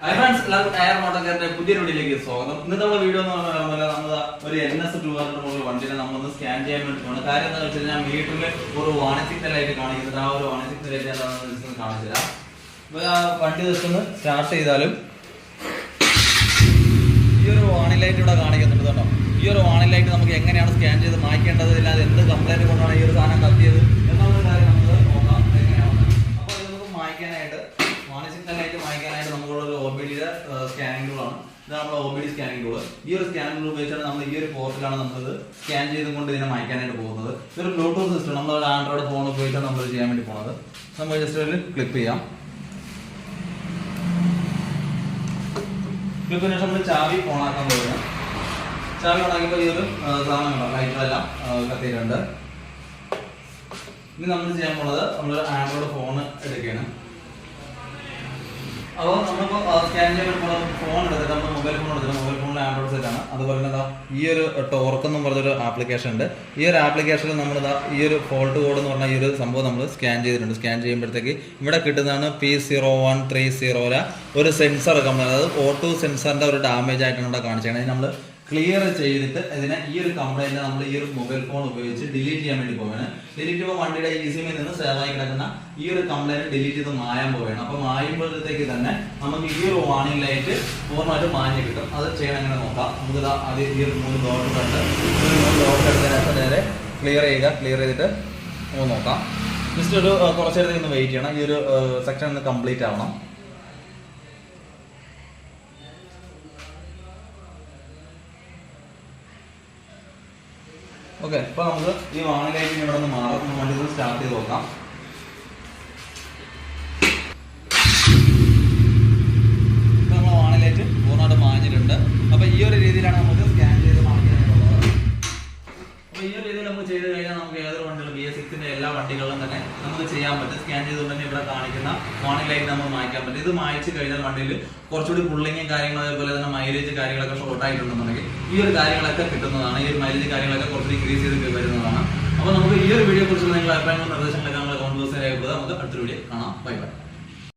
Hi friends എല്ലാവർക്കും tyre മോട്ടോക്കാരുടെ പുതിയ വീഡിയോയിലേക്ക് സ്വാഗതം. ഇന്നത്തെ നമ്മുടെ വീഡിയോ എന്ന് പറഞ്ഞാൽ നമ്മൾ ഒരു എൻ എസ് ടു ഹൺഡ്രഡ് മുകളിൽ വണ്ടിനെ നമ്മളൊന്ന് സ്കാൻ ചെയ്യാൻ വേണ്ടി പോകണം കാര്യം എന്താണെന്ന് വെച്ച് കഴിഞ്ഞാൽ മീറ്ററിൽ ഒരു ആയിട്ട് കാണിക്കുന്നത്. ആ ഒരു ആയിട്ട് എന്താണെന്ന് ജസ്റ്റ് ഒന്ന് കാണിച്ചു അപ്പോൾ ആ വണ്ടി ജസ്റ്റ് ഒന്ന് സ്റ്റാർട്ട് ചെയ്താലും ഈ ഒരു വാണിംഗ് ലൈറ്റ് ഇവിടെ കാണിക്കുന്നുണ്ട് കേട്ടോ. ഈ ഒരു വാണിംഗ് ലൈറ്റ് നമുക്ക് എങ്ങനെയാണ് സ്കാൻ ചെയ്ത് മായ്ക്കേണ്ടത് ഇല്ലാതെ എന്ത് കംപ്ലൈന്റ് കൊണ്ടാണ് ഈ ഒരു സാധനം കത്തിയത് എന്നുള്ള കാര്യം നമുക്ക് നോക്കാം എങ്ങനെയാണ് അപ്പോൾ ഇത് നമുക്ക് മായ്ക്കാനായിട്ട് വാണിംഗ് വായിക്കാനായിട്ട് നമുക്കുള്ള ഒരു ഒ ബി ഡിയുടെ സ്കാനിംഗ് ടൂളാണ് ഇത് നമ്മുടെ O B D scanning tool ഈ ഒരു സ്കാനിംഗ് ടൂൾ ഉപയോഗിച്ചാണ് നമ്മൾ ഈ ഒരു പോർട്ടിലാണ് നമ്മളിത് സ്കാൻ ചെയ്തുകൊണ്ട് ഇതിനെ വായിക്കാനായിട്ട് പോകുന്നത്. ഇതൊരു ബ്ലൂടൂത്ത് സിസ്റ്റം നമ്മൾ ആൻഡ്രോയിഡ് ഫോൺ ഉപയോഗിച്ചാണ് നമ്മൾ ചെയ്യാൻ വേണ്ടി പോകുന്നത്. നമുക്ക് ജസ്റ്റ് ഒരു ക്ലിക്ക് ചെയ്യാം. ക്ലിപ്പിന് ശേഷം നമ്മൾ ചാവി ഓണാക്കാൻ പോകുന്നത് ചാവി ഓണാക്കിയപ്പോൾ ഈ ഒരു സാധനങ്ങളാണ് ലൈറ്റുകളെല്ലാം കത്തിയിട്ടുണ്ട്. ഇനി നമ്മൾ ചെയ്യാൻ പോകുന്നത് നമ്മൾ ആൻഡ്രോയിഡ് ഫോൺ എടുക്കുകയാണ്. അപ്പോൾ ഫോൺ നമ്മൾ മൊബൈൽ ഫോൺ മൊബൈൽ ആൻഡ്രോയിഡ് അതുപോലെ ഈ ഒരു ടോർക്ക് എന്ന് പറഞ്ഞൊരു ആപ്ലിക്കേഷൻ ഉണ്ട്. ഈ ഒരു ആപ്ലിക്കേഷനിൽ നമ്മൾ ഈ ഒരു ഫോൾട്ട് കോഡ് എന്ന് പറഞ്ഞ ഈ ഒരു സംഭവം നമ്മൾ സ്കാൻ ചെയ്തിട്ടുണ്ട്. സ്കാൻ ചെയ്യുമ്പോഴത്തേക്ക് ഇവിടെ കിട്ടുന്നതാണ് P zero one three zero ഒരു സെൻസർ കമ്പനി അതായത് ഓട്ടോ സെൻസറിന്റെ ഒരു ഡാമേജ് ആയിട്ടാണ് ഇവിടെ കാണിച്ചത് നമ്മൾ ക്ലിയർ ചെയ്തിട്ട് ഇതിനെ ഈ ഒരു കംപ്ലൈന്റ് നമ്മൾ ഈ ഒരു മൊബൈൽ ഫോൺ ഉപയോഗിച്ച് ഡിലീറ്റ് ചെയ്യാൻ വേണ്ടി പോവാണ് ഡിലീറ്റ് ചെയ്യുമ്പോൾ വണ്ടിയുടെ ഈ സിമിൽ നിന്ന് സേവ് ആയി കിടക്കുന്ന ഈ ഒരു കംപ്ലൈന്റ് ഡിലീറ്റ് ചെയ്ത് മായാൻ പോവുകയാണ്. അപ്പൊ മായുമ്പോഴത്തേക്ക് തന്നെ നമുക്ക് ഈ ഒരു വാണിംഗ് ലൈറ്റ് പൂർണമായിട്ട് മാഞ്ഞ് കിട്ടും. അത് ചെയ്യണം എങ്ങനെ നോക്കാം? നമുക്ക് ആദ്യം ഈ ഒരു മൂന്ന് ഡോട്ട് കണ്ട് മൂന്ന് ഡോട്ട് എടുത്തതിനകത്ത് നേരെ ക്ലിയർ ചെയ്യുക. ക്ലിയർ ചെയ്തിട്ട് നമുക്ക് നോക്കാം. ജസ്റ്റ് ഒരു കുറച്ചേരത്തേക്ക് ഒന്ന് വെയിറ്റ് ചെയ്യണം. ഈ ഒരു സെക്ഷൻ ഒന്ന് കംപ്ലീറ്റ് ആവണം. ഓക്കെ ഇപ്പൊ നമുക്ക് ഈ വാണിലേക്ക് ഇവിടെ നിന്ന് മാറും. സ്റ്റാർട്ട് ചെയ്ത് നോക്കാം ഇപ്പൊ നമ്മൾ വാണിലേക്ക് പൂർണമായിട്ട് മാഞ്ഞിട്ടുണ്ട് അപ്പൊ ഈ ഒരു രീതിയിലാണ് നമുക്ക് സ്കാൻ ചെയ്ത് മാറ്റാനായിട്ടുള്ളത് അപ്പൊ ഈ ഒരു രീതിയിൽ നമുക്ക് ചെയ്ത് കഴിഞ്ഞാൽ നമുക്ക് ഏതൊരു വണ്ടികളും ബി എസ് സിക്സിന്റെ എല്ലാ വണ്ടികളിലും തന്നെ നമുക്ക് ചെയ്യാൻ പറ്റും. സ്കാൻ ചെയ്തുകൊണ്ട് ഇവിടെ കാണിക്കുന്ന വാണിംഗ് ലൈറ്റ് നമുക്ക് മായ്ക്കാൻ പറ്റും. ഇത് മായ്ച്ചു കഴിഞ്ഞാൽ വണ്ടിയിൽ കുറച്ചുകൂടി പുള്ളിങ്ങും കാര്യങ്ങളും അതേപോലെ തന്നെ മൈലേജ് കാര്യങ്ങളൊക്കെ ഷോർട്ട് ആയിട്ടുണ്ടെന്നുണ്ടെങ്കിൽ ഈ ഒരു കാര്യങ്ങളൊക്കെ കിട്ടുന്നതാണ്. ഈ ഒരു മൈലേജ് കാര്യങ്ങളൊക്കെ കുറച്ച് ഇൻക്രീസ് ചെയ്ത് വരുന്നതാണ്. അപ്പോൾ നമുക്ക് ഈ ഒരു വീഡിയോ കുറിച്ച് നിങ്ങൾ അഭിപ്രായങ്ങളും നിർദ്ദേശങ്ങളൊക്കെ നമ്മൾ കോൺവേഴ്സ് രേഖപ്പെടുത്തുക നമുക്ക് അടുത്തൊരു വീഡിയോ കാണാം. Bye bye